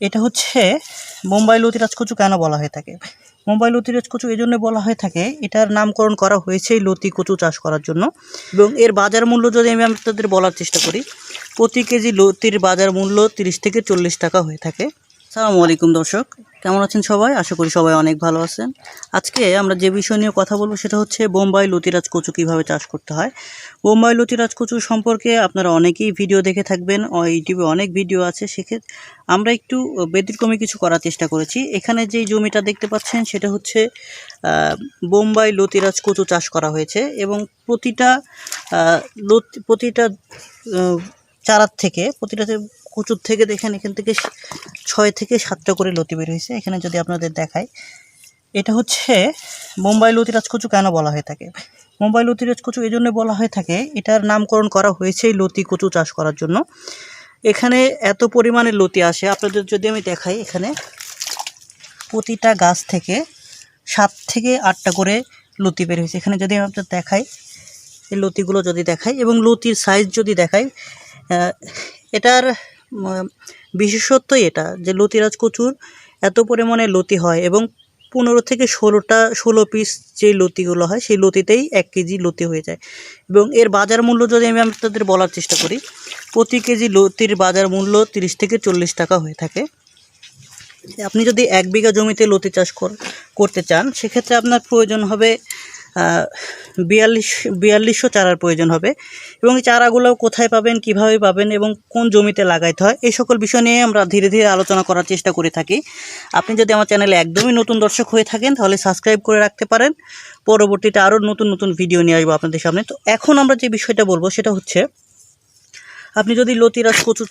এটা হচ্ছে মুম্বাই লতিরাজ কচু কেন বলা হয়ে থাকে? মুম্বাই লতিরাজ কচু এই জন্য বলা হয়ে থাকে, এটার নামকরণ করা হয়েছে লতি কচু চাষ করার জন্য এবং এর বাজার মূল্য যদি আমি আপনাদের বলার চেষ্টা করি, প্রতি কেজি লতির বাজার মূল্য তিরিশ থেকে চল্লিশ টাকা হয়ে থাকে। সালামু আলাইকুম দর্শক। কেমন আছেন সবাই? আশা করি সবাই অনেক ভালো আছেন। আজকে আমরা যে বিষয় নিয়ে কথা বলব সেটা হচ্ছে বোম্বাই লতিরাজ কচু কীভাবে চাষ করতে হয়। বোম্বাই লতিরাজ কচু সম্পর্কে আপনারা অনেকেই ভিডিও দেখে থাকবেন ইউটিউবে অনেক ভিডিও আছে। সেক্ষেত্রে আমরা একটু ব্যতিক্রমী কিছু করার চেষ্টা করেছি। এখানে যে জমিটা দেখতে পাচ্ছেন সেটা হচ্ছে বোম্বাই লতিরাজ কচু চাষ করা হয়েছে এবং প্রতিটা প্রতিটা চারার থেকে প্রতিটা কচুর থেকে দেখেন এখান থেকে ছয় থেকে সাতটা করে লতি বের হয়েছে। এখানে যদি আপনাদের দেখাই, এটা হচ্ছে মুম্বাই লতিরাজ কচু কেন বলা হয়ে থাকে? মুম্বাই লতিরাজ কচু এই জন্য বলা হয়ে থাকে, এটার নামকরণ করা হয়েছে এই লতি কচু চাষ করার জন্য। এখানে এত পরিমাণে লতি আসে, আপনাদের যদি আমি দেখাই, এখানে প্রতিটা গাছ থেকে সাত থেকে আটটা করে লতি বের হয়েছে। এখানে যদি আমি আপনাদের দেখাই, এই লতিগুলো যদি দেখাই এবং লতির সাইজ যদি দেখাই এটার বিশেষত্বই এটা যে লতিরাজ কচুর এত পরিমাণে লতি হয় এবং পনেরো থেকে ষোলোটা, ষোলো পিস যে লতিগুলো হয় সেই লতিতেই এক কেজি লতি হয়ে যায়। এবং এর বাজার মূল্য যদি আমি আপনাদের বলার চেষ্টা করি, প্রতি কেজি লতির বাজার মূল্য তিরিশ থেকে চল্লিশ টাকা হয়ে থাকে। আপনি যদি এক বিঘা জমিতে লতি চাষ কর- করতে চান, সেক্ষেত্রে আপনার প্রয়োজন হবে বিয়াল্লিশ, বিয়াল্লিশশো চারার প্রয়োজন হবে। এবং এই চারাগুলো কোথায় পাবেন, কীভাবে পাবেন এবং কোন জমিতে লাগাইতে হয়, এই সকল বিষয় নিয়ে আমরা ধীরে ধীরে আলোচনা করার চেষ্টা করে থাকি। আপনি যদি আমার চ্যানেলে একদমই নতুন দর্শক হয়ে থাকেন, তাহলে সাবস্ক্রাইব করে রাখতে পারেন। পরবর্তীতে আরও নতুন নতুন ভিডিও নিয়ে আসব আপনাদের সামনে। তো এখন আমরা যে বিষয়টা বলব, সেটা হচ্ছে, আপনি যদি লতিরাজ কচু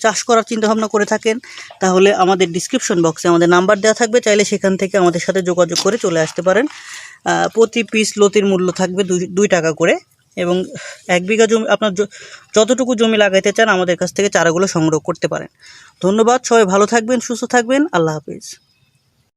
চাষ- করার চিন্তা ভাবনা করে থাকেন, তাহলে আমাদের ডিসক্রিপশন বক্সে আমাদের নাম্বার দেওয়া থাকবে। চাইলে সেখান থেকে আমাদের সাথে যোগাযোগ করে চলে আসতে পারেন। প্রতি পিস লতির মূল্য থাকবে দুই টাকা করে। এবং এক বিঘা জমি, আপনার যতটুকু জমি লাগাইতে চান, আমাদের কাছ থেকে চারাগুলো সংগ্রহ করতে পারেন। ধন্যবাদ, সবাই ভালো থাকবেন, সুস্থ থাকবেন, আল্লাহ হাফিজ।